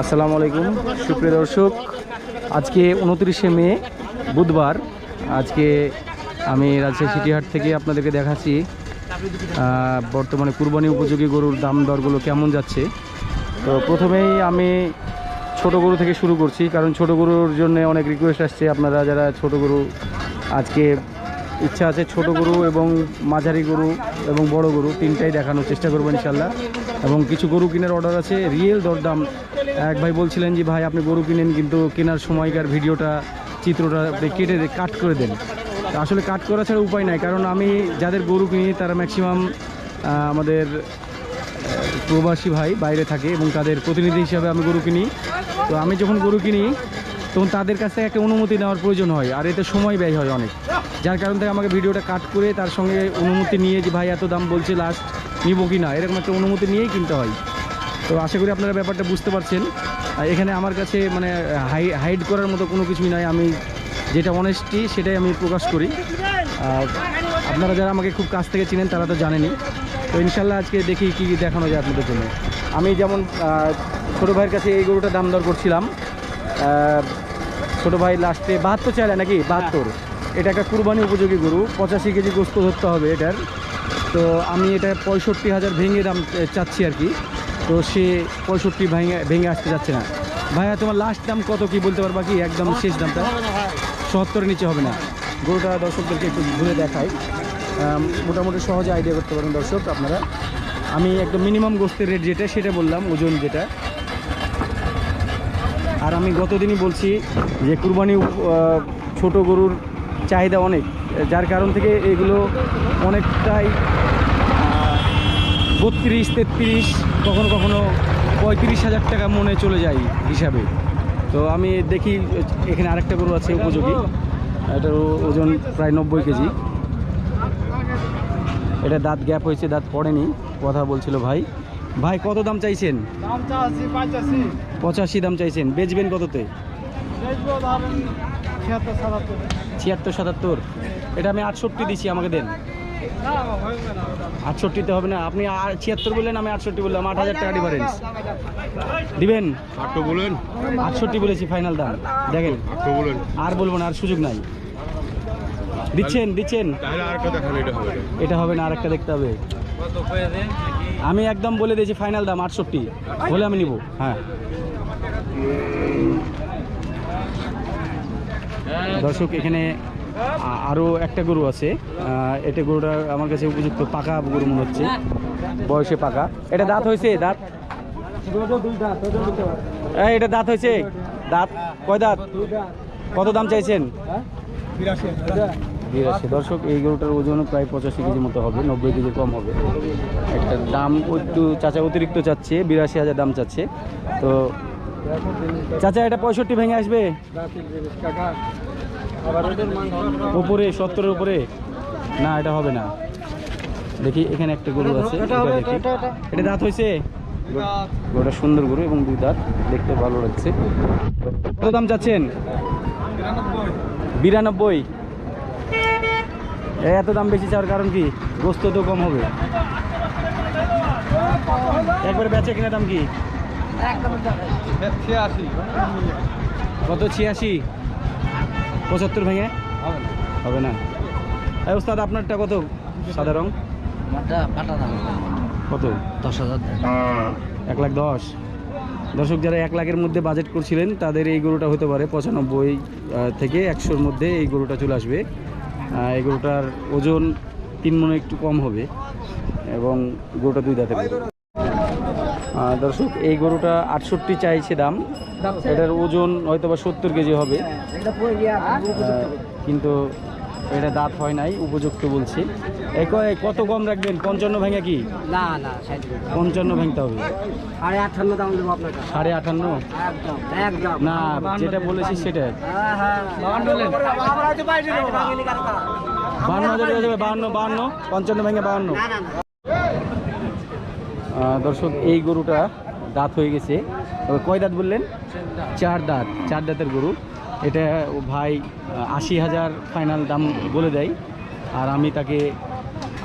আসসালামু আলাইকুম। সুপ্রিয় দর্শক, আজকে উনত্রিশে মে, বুধবার। আজকে আমি রাজশাহী সিটিহাট থেকে আপনাদেরকে দেখাচ্ছি বর্তমানে কুরবানি উপযোগী গরুর দাম দরগুলো কেমন যাচ্ছে। তো প্রথমেই আমি ছোট গরু থেকে শুরু করছি, কারণ ছোট গরুর জন্য অনেক রিকোয়েস্ট আসছে। আপনারা যারা ছোট গরু আজকে ইচ্ছা আছে ছোট গরু এবং মাঝারি গরু এবং বড় গরু, তিনটাই দেখানোর চেষ্টা করব ইনশাল্লাহ এবং কিছু গরু কেনার অর্ডার আছে রিয়েল দরদাম। এক ভাই বলছিলেন যে, ভাই, আপনি গরু কিনেন, কিন্তু কেনার সময়কার ভিডিওটা, চিত্রটা কেটে কাট করে দেন। আসলে কাট করা ছাড়া উপায় নাই, কারণ আমি যাদের গরু কিনি, তারা ম্যাক্সিমাম আমাদের প্রবাসী ভাই বাইরে থাকে এবং তাদের প্রতিনিধি হিসাবে আমি গরু কিনি। তো আমি যখন গরু কিনি তখন তাদের কাছ থেকে একটা অনুমতি নেওয়ার প্রয়োজন হয়, আর এতে সময় ব্যয় হয় অনেক। যার কারণ থেকে আমাকে ভিডিওটা কাট করে তার সঙ্গে অনুমতি নিয়ে যে ভাই এত দাম বলছে লাস্ট নিব কি না, এরকম একটা অনুমতি নিয়েই কিনতে হয়। তো আশা করি আপনারা ব্যাপারটা বুঝতে পারছেন। আর এখানে আমার কাছে মানে হাই হাইড করার মতো কোনো কিছুই নাই। আমি যেটা অনেস্টি সেটাই আমি প্রকাশ করি। আপনারা যারা আমাকে খুব কাছ থেকে চিনেন, তারা তো জানেনি তো ইনশাল্লাহ আজকে দেখি কী কী দেখানো যায় আপনাদের জন্য। আমি যেমন ছোটো ভাইয়ের কাছে এই গরুটা দাম দর করছিলাম। ছোটো ভাই লাস্টে বাহাত্তর চাইলে নাকি? বাহাত্তর। এটা একটা কুরবানি উপযোগী গরু, পঁচাশি কেজি গোস্ত ধরতে হবে এটার। তো আমি এটা পঁয়ষট্টি হাজার ভেঙে দাম চাচ্ছি আর কি। তো সে পঁয়ষট্টি ভেঙে ভেঙে আসতে যাচ্ছে না। ভাইয়া, তোমার লাস্ট দাম কত কি বলতে পারবা কি? একদম শেষ দামটা? সত্তরের নিচে হবে না। গরুটা দর্শকদেরকে একটু ঘুরে দেখাই। মোটামুটি সহজে আইডিয়া করতে পারেন দর্শক আপনারা। আমি একদম মিনিমাম গোস্তের রেট যেটা, সেটা বললাম, ওজন যেটা। আর আমি গতদিনই বলছি যে কুরবানি ছোট গরুর চাহিদা অনেক, যার কারণ থেকে এগুলো অনেকটাই বত্রিশ, তেত্রিশ, কখনো কখনো পঁয়ত্রিশ হাজার টাকা মনে চলে যায় হিসাবে। তো আমি দেখি এখানে আরেকটা গরু আছে উপযোগী এটার ওজন প্রায় নব্বই কেজি। এটা দাঁত গ্যাপ হয়েছে, দাঁত পড়েনি, কথা বলছিল ভাই। ভাই, কত দাম চাইছেন? দাম চাচ্ছি। পাঁচাশি দাম চাইছেন। বেচবেন কততে? ছিয়াত্তর সাতাত্তর। এটা আমি আটষট্টি দিচ্ছি আমাকে দেন। না হবে না আটষট্টিতে হবে না। আপনি ছিয়াত্তর বললেন আমি আটষট্টি বললাম। আট হাজার টাকা ডিফারেন্স দিবেন? বলেন। আটষট্টি বলেছি ফাইনাল দাম। দেখেন। বলেন। আর বলব না আর সুযোগ নাই। দিচ্ছেন দিচ্ছেন। তাহলে আরেকটা দেখান এটা হবে। না। এটা হবে না আরেকটা দেখতে হবে। আমি একদম বলে দিয়েছি ফাইনাল দাম, আটষট্টি। বলে আমি নিব। হ্যাঁ। দর্শক, এখানে আরও একটা গরু আছে। এটা গরুটা আমার কাছে উপযুক্ত পাকা গরু মনে হচ্ছে। বয়সে পাকা। এটা দাঁত হয়েছে? দাঁত? এটা দাঁত হয়েছে? দাঁত? কয় দাঁত? কত দাম চাইছেন? বিরাশি দর্শক, এই গরুটার ওজন প্রায় পঁচাশি কেজি মতো হবে, নব্বই কেজি কম হবে। একটা দাম একটু চাচা অতিরিক্ত চাচ্ছে, বিরাশি হাজার দাম চাচ্ছে। তো চাচা, এটা পঁয়ষট্টি ভেঙে আসবে? উপরে, সত্তরের উপরে? না, এটা হবে না। দেখি, এখানে একটা গরু আছে এটা দাঁত হয়েছে? গরুটা সুন্দর গরু এবং দুই দাঁত, দেখতে ভালো লাগছে। কত দাম চাচ্ছেন? বিরানব্বই। এত দাম বেশি চাওয়ার কারণ কি? গোস্ত তো কম হবে। একবার বেচে কিনা দাম কি? কত? ছিয়াশি? পঁচাত্তর ভেঙে? হবে না। এই ওস্তাদ আপনারটা কত? সাদা রং? কত? দশ হাজার এক লাখ দশ। দর্শক যারা এক লাখের মধ্যে বাজেট করছিলেন তাদের এই গরুটা হতে পারে পঁচানব্বই থেকে একশোর মধ্যে এই গরুটা চলে আসবে। এই গরুটার ওজন তিন মনে একটু কম হবে এবং গরুটা দুই দাঁতে দর্শক এই গরুটা আটষট্টি চাইছে দাম। এটার ওজন হয়তো বা সত্তর কেজি হবে। কিন্তু এটা দাঁত হয় নাই উপযুক্ত বলছি। কত কম রাখবেন? পঞ্চান্ন ভেঙে কি? না পঞ্চান্ন ভাঙতে হবে। সাড়ে আটান্ন দাম দেবো আপনার সাড়ে আটান্ন একদম একদম। না যেটা বলেছি সেটা। বাহান্ন হাজার বাহান্ন বাহান্ন পঞ্চান্ন ভেঙে বাহান্ন। দর্শক এই গরুটা দাঁত হয়ে গেছে। কয় দাঁত বললেন? চার দাঁত চার দাঁতের গরু। এটা ভাই আশি হাজার ফাইনাল দাম বলে দেয়। আর আমি তাকে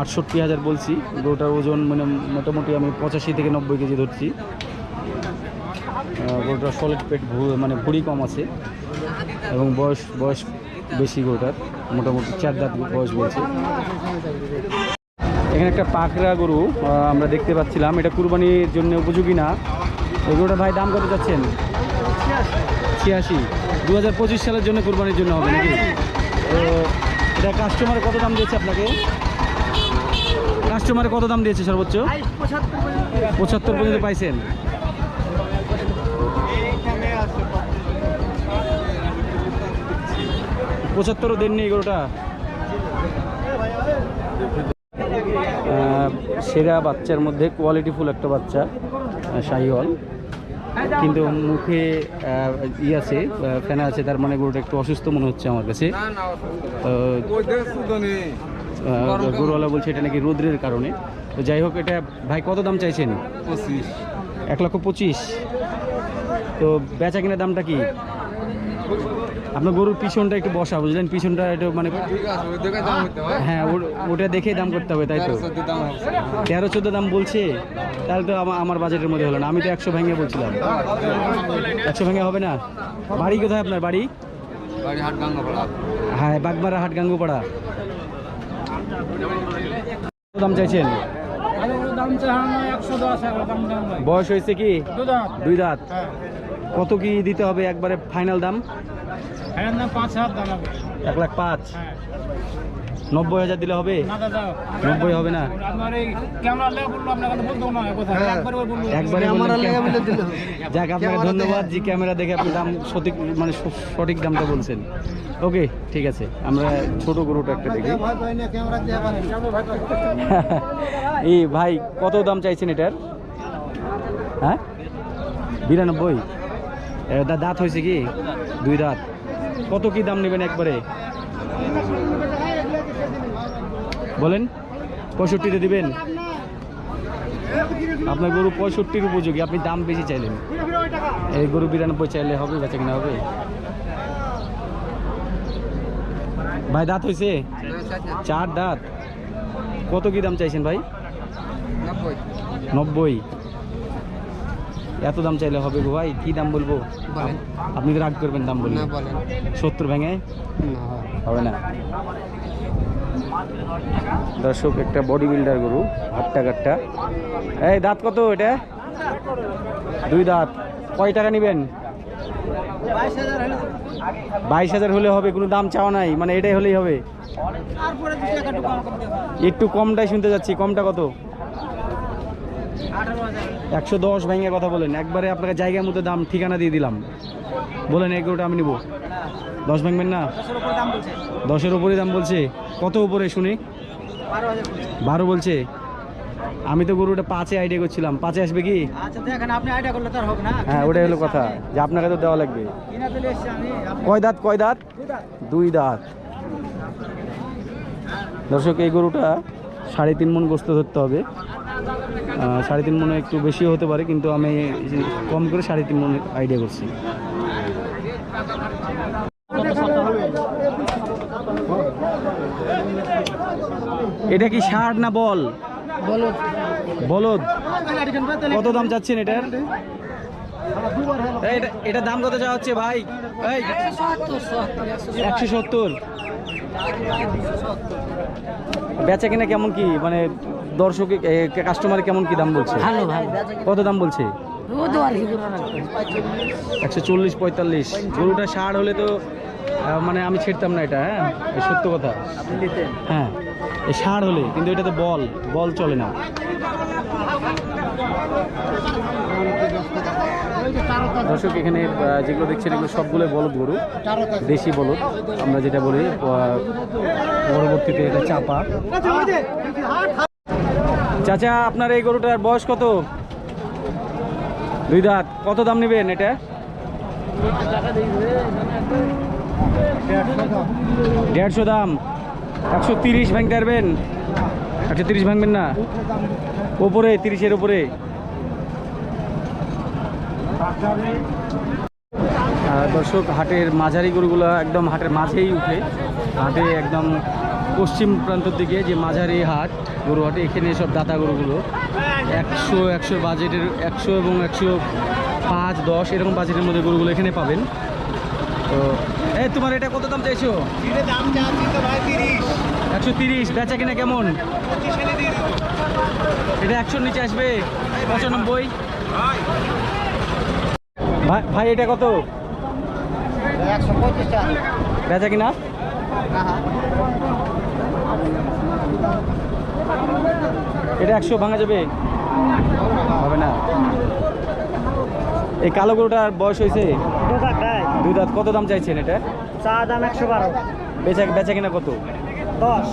আটষট্টি হাজার বলছি। গরুটার ওজন মানে মোটামুটি আমি পঁচাশি থেকে নব্বই কেজি ধরছি। গরুটার সলিড পেট মানে ভুড়ি কম আছে। এবং বয়স বয়স বেশি গরুটার। মোটামুটি চার দাঁত বয়স বলছে। এখানে একটা পাকড়া গরু আমরা দেখতে পাচ্ছিলাম। এটা কুরবানির জন্য উপযোগী না। এই ভাই দাম কত যাচ্ছেন ছিয়াশি। দু হাজার পঁচিশ সালের জন্য কোরবানির জন্য হবে নাকি? তো এটা কাস্টমার কত দাম দিয়েছে আপনাকে? কাস্টমারে কত দাম দিয়েছে সর্বোচ্চ? পঁচাত্তর পর্যন্ত পাইছেন। পঁচাত্তরও দেননি এগুলোটা সেরা বাচ্চার মধ্যে কোয়ালিটিফুল একটা বাচ্চা শাহিওয়াল। কিন্তু মুখে ই আছে ফেনা আছে তার মানে গরুটা একটু অসুস্থ মনে হচ্ছে আমার কাছে। গরুওয়ালা বলছে এটা নাকি রোদ্রের কারণে। তো যাই হোক এটা ভাই কত দাম চাইছেন? এক লক্ষ পঁচিশ। তো বেচা কিনা দামটা কি? আপনার গরুর পিছনটা একটু বসা বুঝলেন? পিছনটা একটু মানে হ্যাঁ ওটা দেখেই দাম করতে হবে তাই তো? তেরো চোদ্দ দাম বলছে তাহলে তো আমা- আমার বাজেটের মধ্যে হলো না। আমি তো একশো ভেঙে বলছিলাম। একশো ভেঙে হবে না? বাড়ি কোথায় আপনার বাড়ি? হ্যাঁ বাগমারা হাট গাঙ্গুপাড়া। দাম চাইছেন? বয়স হয়েছে কি? দুই দাঁত। কত কি দিতে হবে একবারে ফাইনাল দাম? পাঁচ হাজার দাম হবে। এক লাখ পাঁচ। নব্বই হাজার দিলে হবে? না দাদা নব্বই হবে না? আপনার এই ক্যামেরা লেগে বলল আপনাকে বলতো না কথা। একবার বলল একবারে বললেন ক্যামেরা- যাক আপনাকে ধন্যবাদ জি ক্যামেরা দেখে আপনি দাম সঠিক মানে সঠিক দামটা বলছেন। ওকে ঠিক আছে। আমরা ছোট গরুটা একটা দেখি। এই ভাই কত দাম চাইছেন এটার? হ্যাঁ? বিরানব্বই? এ, দা- দাঁত হয়েছে কি? দুই দাঁত। কত কি দাম নেবেন একবারে? বলেন পঁয়ষট্টিতে দিবেন? আপনার গরু পঁয়ষট্টির উপযোগী আপনি দাম বেশি চাইলেন। এই গরু বিরানব্বই চাইলে হবে বেচা কিনা হবে? ভাই দাঁত হয়েছে? চার দাঁত। কত কি দাম চাইছেন ভাই? নব্বই। এত দাম চাইলে হবে গো ভাই? কি দাম বলব? আপনি তো রাগ করবেন দাম বলবেন সত্তর ভেঙে? হবে না। দর্শক একটা বডি বিল্ডার গরু হাট্টা কাট্টা এই দাঁত কত এটা? দুই দাঁত। কয় টাকা নেবেন? বাইশ হাজার হলে হবে কোনো দাম চাওয়া নাই। মানে এটাই হলেই হবে। একটু কমটাই শুনতে যাচ্ছি কমটা কত? একশো দশ ভেঙে কথা বলেন। একবারে আপনাকে জায়গার মধ্যে দাম ঠিকানা দিয়ে দিলাম। বলেন এই গরুটা আমি নিব। দশ ভাঙবেন না? দশের উপরে দাম বলছে। কত উপরে শুনি? বারো বলছে। আমি তো গরুটা পাঁচে আইডিয়া করছিলাম। পাঁচে আসবে কি? আচ্ছা হ্যাঁ ওটাই হলো কথা যে আপনাকে তো দেওয়া লাগবে। কয় দাঁত কয় দাঁত। দুই দাঁত। দর্শক এই গরুটা সাড়ে তিন মন গোস্ত ধরতে হবে। সাড়ে তিন মনে একটু বেশিও হতে পারে কিন্তু আমি কম করে সাড়ে তিন মনে আইডিয়া করছি। এটা কি ষাট না বল? বলদ। বলদ। কত দাম চাচ্ছেন এটার? এটা দাম কত চাওয়া হচ্ছে ভাই? একশো সত্তর। বেচা কিনা কেমন কি? মানে দর্শক কাস্টমার কেমন কি দাম বলছে? কত দাম বলছে? একশো চল্লিশ পঁয়তাল্লিশ। গরুটা ষাট হলে তো মানে আমি ছেড়তাম না এটা হ্যাঁ? সত্য কথা। হ্যাঁ। ষাট হলে কিন্তু এটা তো বল বল চলে না। দর্শক, এখানে যেগুলো দেখছেন, এগুলো সবগুলো বলদ গরু, দেশি বলদ। আমরা যেটা বলি পরবর্তীতে এটা চাপা। চাচা, আপনার এই গরুটার বয়স কত? দুই দাঁত। কত দাম নেবেন এটা? দেড়শো দাম। একশো তিরিশ ভাঙতে পারবেন? একশো তিরিশ ভাঙবেন না? ওপরে, তিরিশের ওপরে। দর্শক হাটের মাঝারি গরুগুলো একদম হাটের মাঝেই উঠে। হাটে একদম পশ্চিম প্রান্তর দিকে যে মাঝারি হাট গরু হাটে এখানে সব দাতা গরুগুলো। একশো একশো বাজেটের একশো এবং একশো পাঁচ দশ এরকম বাজেটের মধ্যে গরুগুলো এখানে পাবেন। তো এই তোমার এটা কত দাম চাইছো? একশো তিরিশ বেচা কিনা কেমন? এটা একশোর নিচে আসবে? পঁচানব্বই? ভাই ভাই এটা কত? বেচা কিনা? এটা একশো ভাঙা যাবে? হবে না। এই কালো গরুটার বয়স হয়েছে? দুই দাঁত কত দাম চাইছেন এটা? চা দাম একশো বারো। বেচা বেচা কিনা কত? দশ।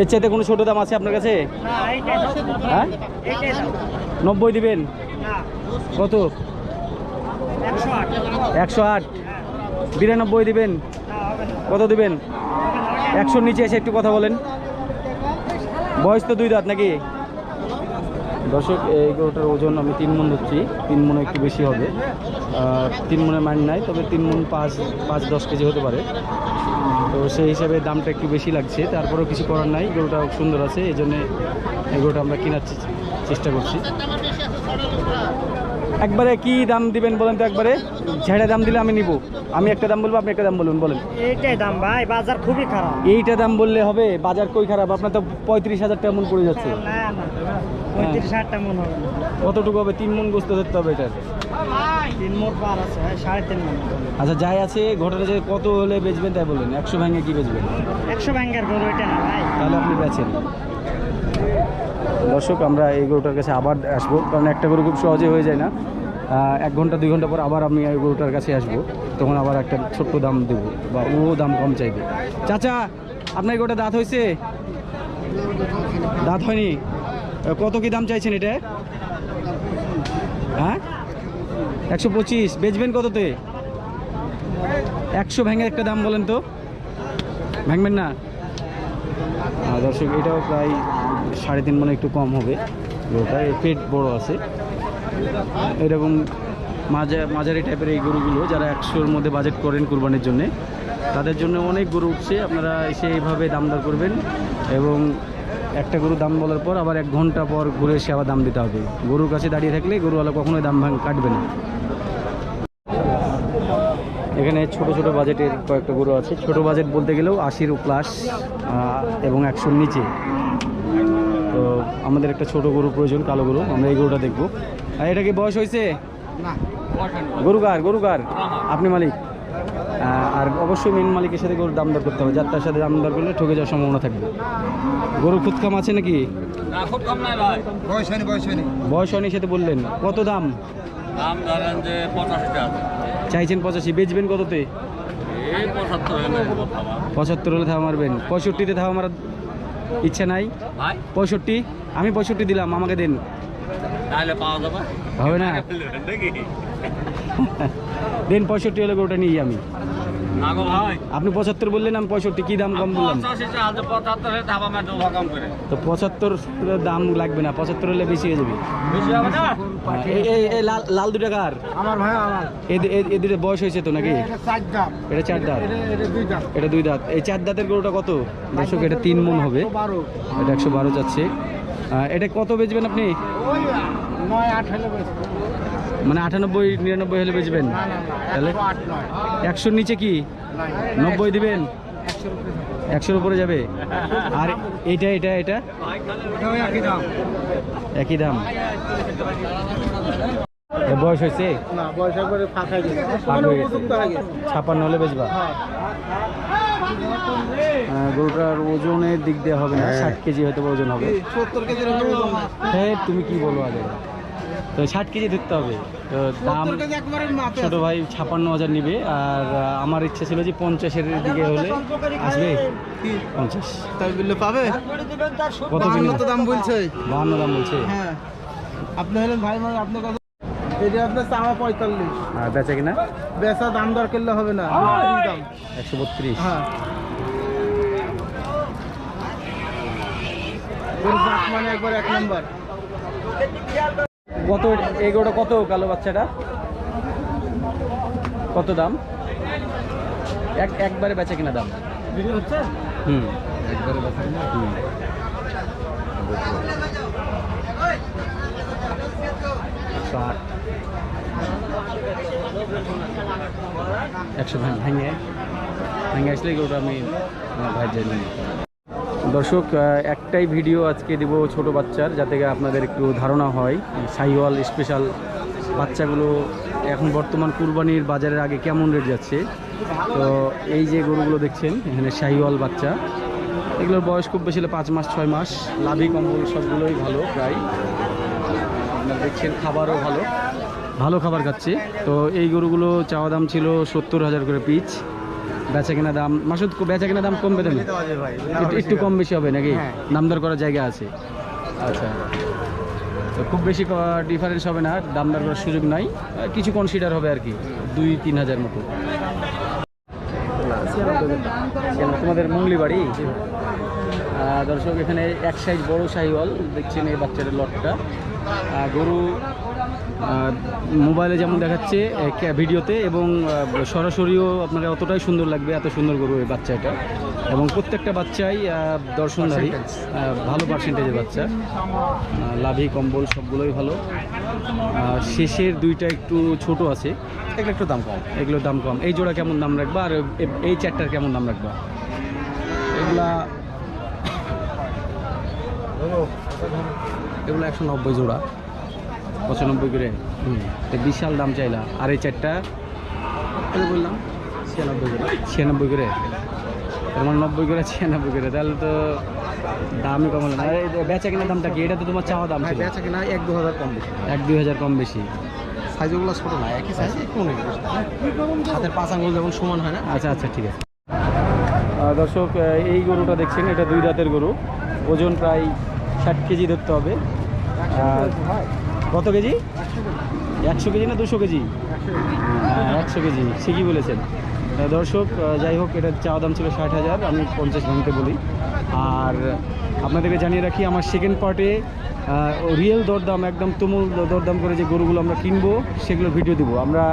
এর চাইতে কোনো ছোট দাম আছে আপনার কাছে? হ্যাঁ? নব্বই দিবেন? কত? একশো আট। বিরানব্বই দিবেন? কত দিবেন? একশোর নিচে এসে একটু কথা বলেন। বয়স তো দুই দাঁত নাকি? দর্শক, এই গরুটার ওজন আমি তিন মন ধরছি। তিন মনে একটু বেশি হবে। তিন মনে মান নাই, তবে তিন মন পাঁচ পাঁচ, দশ কেজি হতে পারে। তো সেই হিসাবে দামটা একটু বেশি লাগছে। তারপরেও কিছু করার নাই। গরুটা সুন্দর আছে এই জন্যে এই আমরা কেনার চেষ্টা করছি। একবারে কি দাম দিবেন বলেন তো একবারে? ঝেড়ে দাম দিলে আমি নিব। আমি একটা দাম বলব আপনি একটা দাম বলুন বলেন। এইটাই দাম ভাই বাজার খুবই খারাপ। এইটা দাম বললে হবে বাজার কই খারাপ? আপনার তো পঁয়ত্রিশ হাজার টাকা মন পড়ে যাচ্ছে। না না পঁয়ত্রিশ হাজারটা মন হবে কতটুকু হবে? তিন মন গোস্ত ধরতে হবে এটার। আচ্ছা যাই আছে ঘটনা যে কত হলে বেচবেন তাই বললেন একশো ভেঙে কি বেচবেন? একশো ব্যাংকের গরু এটা না ভাই। তাহলে আপনি বেচেন। দর্শক, আমরা এই গরুটার কাছে আবার আসব, কারণ একটা গরু খুব সহজে হয়ে যায় না। এক ঘণ্টা, দুই ঘণ্টা পর আবার আমি এই গরুটার কাছে আসব, তখন আবার একটা ছোট্ট দাম দেবো, বা ও দাম কম চাইবে। চাচা, আপনার গরুটা দাঁত হয়েছে? দাঁত হয়নি? কত কি দাম চাইছেন এটা? হ্যাঁ? একশো পঁচিশ, বেচবেন কততে? একশো ভেঙে একটা দাম বলেন তো। ভাঙবেন না? দর্শক, এটাও প্রায় সাড়ে তিন মানে একটু কম হবে। এর পেট বড় আছে। এরকম মাঝা মাঝারি টাইপের এই গরুগুলো যারা একশোর মধ্যে বাজেট করেন কুরবানির জন্য, তাদের জন্য অনেক গরু উঠছে। আপনারা এসে এইভাবে দাম দর করবেন এবং একটা গরু দাম বলার পর আবার এক ঘণ্টা পর ঘুরে এসে আবার দাম দিতে হবে। গরুর কাছে দাঁড়িয়ে থাকলে গরুওয়ালা কখনোই দাম ভাঙ কাটবে না। এখানে ছোট ছোট বাজেটের কয়েকটা গরু আছে। ছোট বাজেট বলতে গেলেও আশির প্লাস এবং একশোর নিচে। তো আমাদের একটা ছোট গরু প্রয়োজন কালো গরু। আমরা এই গরুটা দেখব। আর এটা কি বয়স হয়েছে? না গরু কার গরু কার? আপনি মালিক? আর অবশ্যই মেন মালিকের সাথে গরুর দাম দর করতে হবে। যার তার সাথে দাম দর করলে ঠকে যাওয়ার সম্ভাবনা থাকবে। গরু খুদ কাম আছে নাকি? বয়স হয়নি বয়স হয়নি। বয়স হয়নি সেটা বললেন। কত দাম? দাম ধরেন যে পঁচাশি টাকা। চাইছেন পঁচাশি বেচবেন কততে? পঁচাত্তর হলে ধাওয়া মারবেন। পঁয়ষট্টিতে ধাওয়া মারার ইচ্ছা নাই? পঁয়ষট্টি? আমি পঁয়ষট্টি দিলাম আমাকে দিন। হবে না? দিন পঁয়ষট্টি হলে ওটা নিয়ে আমি। না গো ভাই আপনি পঁচাত্তর বললেন আমি পঁয়ষট্টি কী দাম কম বললাম তো পঁচাত্তর দাম লাগবে না পঁচাত্তর হলে বেশি হয়ে যাবে। বেশি হবে না? এই এই এই লাল লাল দুটা কার? আমার ভাই আমার এ- এদের বয়স হয়েছে তো নাকি? এটা চার দাম এটা চার দাঁত। এটা এটা দুই দাম এটা দুই দাঁত। এই চার দাঁতের গরুটা কত? দর্শক এটা তিন মন হবে। এটা একশো বারো যাচ্ছে। এটা কত বেচবেন আপনি? নয় আট হলে মানে আটানব্বই নিরানব্বই হলে বেচবেন। তাহলে? একশোর নিচে কি? নব্বই দিবেন? একশোর উপরে যাবে। একশোর উপরে যাবে আর এইটা এটা এটা? একই দাম। বয়স হয়েছে? হয়ে হয়ে ছাপান্ন হলে বেচবা? হ্যাঁ। গরুটার ওজনের দিক দিয়ে হবে না? ষাট কেজি হয়তো ওজন হবে। হ্যাঁ তুমি কি বলো আগে? তো ষাট কেজি ধরতে হবে। তো দাম ছোট ভাই ছাপান্ন হাজার নিবে আর আমার ইচ্ছা ছিল যে পঞ্চাশের দিকে হলে। আসবে? পঞ্চাশ। তাই বললে পাবে? কত দাম বলছে। বাহান্ন দাম বলছে। হ্যাঁ। আপনি হলেন ভাই মানে আপনি কত? এটা আপনার চাওয়া পঁয়তাল্লিশ। আর বেচা কিনা? বেচা দাম দর করলে হবে না। দাম। একশো বত্রিশ। হ্যাঁ। মানে একবার এক নম্বর। কত এগোটা কত কালো বাচ্চাটা? কত দাম? এক একবারে বেচা কিনা দাম। বিক্রি হচ্ছে? হুম। একশো আট একশো ভাঙ। ভেঙে আসলে ওটা আমি আমার ভাই জানি দর্শক একটাই ভিডিও আজকে দিব ছোট বাচ্চার, যাতে আপনাদের একটু ধারণা হয় সাইওয়াল স্পেশাল বাচ্চাগুলো এখন বর্তমান কুরবানির বাজারের আগে কেমন রেট যাচ্ছে। তো এই যে গরুগুলো দেখছেন, এখানে শাহিওয়াল বাচ্চা। এগুলোর বয়স খুব বেশি হলে পাঁচ মাস, ছয় মাস। লাভি, কম্বল সবগুলোই ভালো প্রায়। আপনারা দেখছেন, খাবারও ভালো। ভালো খাবার খাচ্ছে। তো এই গরুগুলো চাওয়া দাম ছিল সত্তর হাজার করে পিচ বেচা কেনা দাম মাসুদ বেচা কেনা দাম কমবে দেবে একটু- কম বেশি হবে নাকি? হ্যাঁ। দাম দর করার জায়গা আছে। আচ্ছা। তো খুব বেশি ডিফারেন্স হবে না দাম দর করার সুযোগ নাই। কিছু কনসিডার হবে আর কি দুই তিন হাজার মতো। তোমাদের মঙ্গলি বাড়ি? দর্শক এখানে এক সাইজ বড় সাইওয়াল দেখছেন এই বাচ্চাদের লটটা। গরু মোবাইলে যেমন দেখাচ্ছে ভিডিওতে এবং সরাসরিও আপনারা অতটাই সুন্দর লাগবে এত সুন্দর গরু এই বাচ্চাটা। এবং প্রত্যেকটা বাচ্চাই দর্শনধারী ভালো পার্সেন্টেজের বাচ্চা। লাভি কম্বল সবগুলোই ভালো। শেষের দুইটা একটু ছোট আছে। এগুলো একটু দাম কম। এগুলোর দাম কম। এই জোড়া কেমন দাম রাখবা? আর এই চারটার কেমন দাম রাখবা? এগুলা এগুলো একশো নব্বই জোড়া। পঁচানব্বই করে। হুম। তো বিশাল দাম চাইলা। আর এই চারটা? বললাম? ছিয়ানব্বই করে। ছিয়ানব্বই করে? তার মানে নব্বই করে ছিয়ানব্বই করে। তাহলে তো দামই কম হলো না। বেচা কেনার দামটা কি? এটা তো তোমার চাওয়া দাম বেচা কিনা এক দু হাজার কম বেশি। এক দুই হাজার কম বেশি। সাইজগুলো ছোট না একই সাইজ একটু অনেক হাতের পাঁচ আঙ্গুল যেমন সমান হয় না। আচ্ছা আচ্ছা ঠিক আছে। দর্শক এই গরুটা দেখছেন এটা দুই দাঁতের গরু। ওজন প্রায় ষাট কেজি ধরতে হবে। আর কত কেজি? একশো কেজি না দুশো কেজি? হ্যাঁ একশো কেজি, ঠিকই বলেছেন। দর্শক যাই হোক, এটার চাওয়া দাম ছিল ষাট হাজার, আমি পঞ্চাশ ভাঙতে বলি। আর আপনাদেরকে জানিয়ে রাখি, আমার সেকেন্ড পার্টে রিয়েল দরদাম, একদম তুমুল দরদাম করে যে গরুগুলো আমরা কিনবো সেগুলোর ভিডিও দিব। আমরা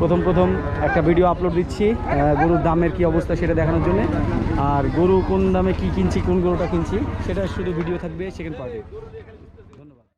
প্রথম প্রথম একটা ভিডিও আপলোড দিচ্ছি গরুর দামের কি অবস্থা সেটা দেখানোর জন্য। আর গরু কোন দামে কি কিনছি, কোন গরুটা কিনছি, সেটা শুধু ভিডিও থাকবে সেকেন্ড পার্টে